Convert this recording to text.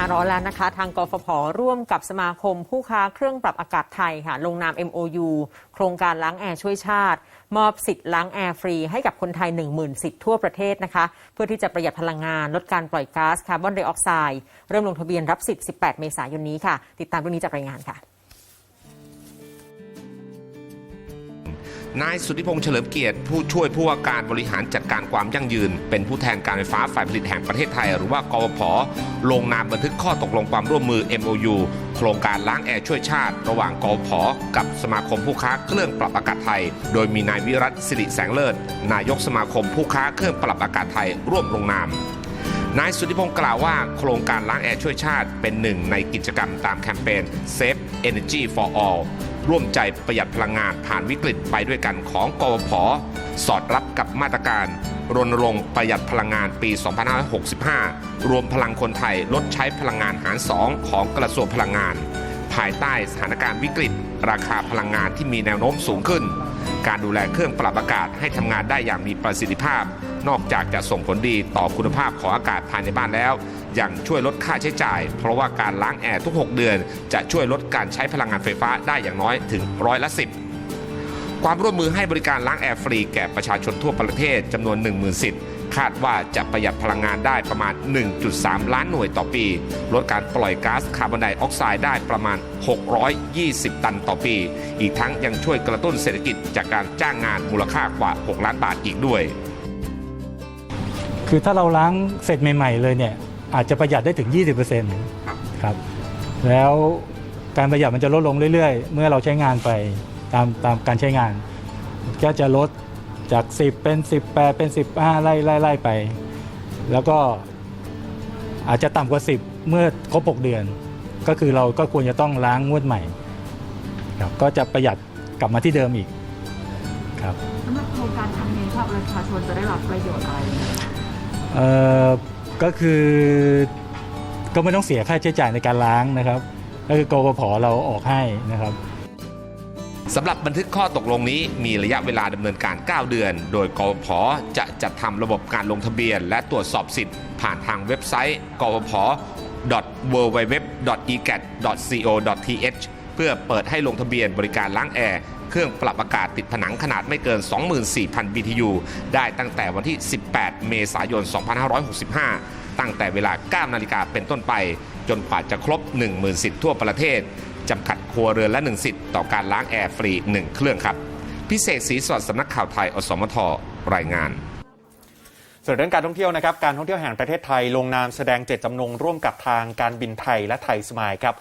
น้าร้อนแล้วนะคะ ทางกฟผร่วมกับสมาคมผู้ค้าเครื่องปรับอากาศไทยค่ะลงนาม MOU โครงการล้างแอร์ช่วยชาติ มอบสิทธิ์ล้างแอร์ฟรีให้กับคนไทย 10,000 สิทธิ์ทั่วประเทศนะคะ เพื่อที่จะประหยัดพลังงาน ลดการปล่อยก๊าซคาร์บอนไดออกไซด์เริ่มลงทะเบียนรับสิทธิ์ 18 เมษายนนี้ค่ะ ติดตามเรื่องนี้จากรายงานค่ะ นายสุธิพงษ์เฉลิมเกียรติ ผู้ช่วยผู้ว่าการบริหารจัดการความยั่งยืน เป็นผู้แทนการไฟฟ้าฝ่ายผลิตแห่งประเทศไทย หรือว่ากวพลงนามบันทึกข้อตกลงความร่วมมือ MOU โครงการล้างแอร์ช่วยชาติ ระหว่างกวพกับสมาคมผู้ค้าเครื่องปรับอากาศไทย โดยมีนายวิรัตสิริแสงเลิศนายกสมาคมผู้ค้าเครื่องปรับอากาศไทย ร่วมลงนามนายสุธิพงศ์กล่าวว่าโครงการล้างแอร์ช่วยชาติเป็นหนึ่งในกิจกรรมตามแคมเปญ Save Energy for All ร่วมใจประหยัดพลังงานผ่านวิกฤตไปด้วยกันของกวพสอดรับกับมาตรการ รณรงค์ประหยัดพลังงานปี 2565 รวมพลังคนไทยลดใช้พลังงานหาร2ของกระทรวงพลังงาน ภายใต้สถานการณ์วิกฤต ราคาพลังงานที่มีแนวโน้มสูงขึ้น การดูแลเครื่องปรับอากาศให้ทำงานได้อย่างมีประสิทธิภาพ นอกจากจะส่งผลดีต่อคุณภาพของอากาศภายในบ้านแล้ว ยังช่วยลดค่าใช้จ่าย เพราะว่าการล้างแอร์ทุก 6 เดือน จะช่วยลดการใช้พลังงานไฟฟ้าได้อย่างน้อยถึงร้อยละ10ความร่วมมือให้บริการล้างแอร์ฟรีแก่ประชาชนทั่วประเทศจำนวน 10,000สิทธิ์คาดว่าจะประหยัดพลังงานได้ประมาณ 1.3 ล้านหน่วยต่อปี ลดการปล่อยก๊าซคาร์บอนไดออกไซด์ได้ประมาณ 620 ตันต่อปี อีกทั้งยังช่วยกระตุ้นเศรษฐกิจจากการจ้างงานมูลค่ากว่า 6 ล้านบาทอีกด้วย คือถ้าเราล้างเสร็จใหม่ ๆ เลยเนี่ยอาจจะประหยัดได้ถึง 20%ครับแล้วการประหยัดมันจะลดลงเรื่อยๆ เมื่อเราใช้งานไปตามตามการใช้งาน ก็จะลดจาก 10 เป็น 18 เป็น 15 ไล่ไล่ไล่ไป แล้วก็อาจจะต่ำกว่า 10 เมื่อครบ 6 เดือน ก็คือเราก็ควรจะต้องล้างงวดใหม่ครับก็จะประหยัดกลับมาที่เดิมอีกครับสำหรับโครงการครั้งนี้ภาคประชาชนจะได้รับประโยชน์อะไร เอ่อก็คือก็ไม่ต้องเสียค่าใช้จ่ายในการล้างนะครับก็คือกกพเราออกให้นะครับ สำหรับบันทึกข้อตกลงนี้มีระยะเวลาดำเนินการ 9 เดือน โดยกวพจะจัดทำระบบการลงทะเบียน และตรวจสอบสิทธิ์ผ่านทางเว็บไซต์กวพ www.egat.co.th เพื่อเปิดให้ลงทะเบียนบริการล้างแอร์ เครื่องปรับอากาศติดผนังขนาดไม่เกิน 24,000 BTU ได้ตั้งแต่วันที่ 18 เมษายน 2565 ตั้งแต่เวลา 9 นาฬิกาเป็นต้นไป จนกว่าจะครบ 10,000 สิทธิ์ทั่วประเทศจำกัดครัวเรือนละ 1 สิทธิ์ต่อการล้างแอร์ฟรี 1 เครื่องครับ พิเศษสีสดสำนักข่าวไทย อสมท รายงานส่วนเรื่องการท่องเที่ยวนะครับ การท่องเที่ยวแห่งประเทศไทยลงนามแสดงเจตจำนงร่วมกับทางการบินไทยและไทยสมายครับ